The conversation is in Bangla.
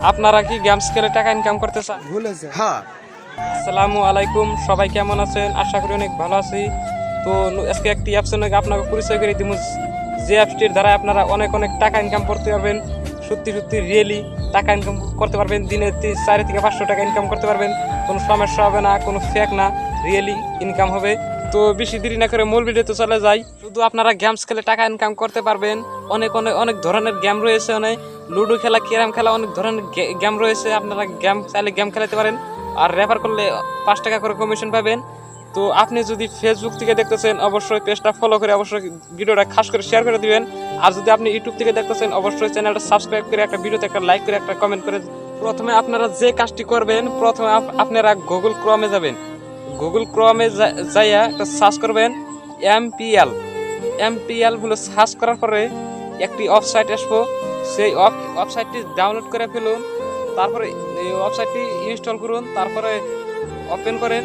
আপনারা কি গেমস খেলে টাকা ইনকাম করতে চান? ভুল হয়েছে। হ্যাঁ। আসসালামু আলাইকুম সবাই কেমন আছেন? আশা করি অনেক ভালো আছি। তো আজকে একটি অ্যাপসের নাকি আপনাকে পরিচয় করে দিব যে অ্যাপসটির দ্বারা আপনারা অনেক অনেক টাকা ইনকাম করতে পারবেন। সত্যি সত্যি রিয়েলি টাকা ইনকাম করতে পারবেন। দিনে চারি থেকে পাঁচশো টাকা ইনকাম করতে পারবেন। কোনো সমস্যা হবে না কোনো ফেক না। রিয়েলি ইনকাম হবে। তো বেশি দেরি না করে মূল ভিডিওতে চলে যাই। শুধু আপনারা গেমস খেলে টাকা ইনকাম করতে পারবেন। অনেক অনেক অনেক ধরনের গেম রয়েছে অনেক। লুডো খেলা ক্যারাম খেলা, অনেক ধরনের গেম রয়েছে। আপনারা গেম চাইলে গেম খেলাতে পারেন। আর রেফার করলে পাঁচ টাকা করে কমিশন পাবেন। তো আপনি যদি ফেসবুক থেকে দেখতেছেন, অবশ্যই পেজটা ফলো করে অবশ্যই ভিডিওটা খাস করে শেয়ার করে দিবেন। আর যদি আপনি ইউটিউব থেকে দেখতেছেন, অবশ্যই চ্যানেলটা সাবস্ক্রাইব করে একটা ভিডিওতে একটা লাইক করে একটা কমেন্ট করে প্রথমে আপনারা যে কাজটি করবেন, প্রথমে আপ- আপনারা গুগল ক্রমে যাবেন। গুগল ক্রমে যাইয়া একটা সার্চ করবেন এমপিএল এমপিএল বলে সার্চ করার পরে একটি ওয়েবসাইট আসব। সেই ওয়েবসাইটটি ডাউনলোড করে ফেলুন। তারপরে ওয়েবসাইটটি ইনস্টল করুন। তারপরে ওপেন করেন।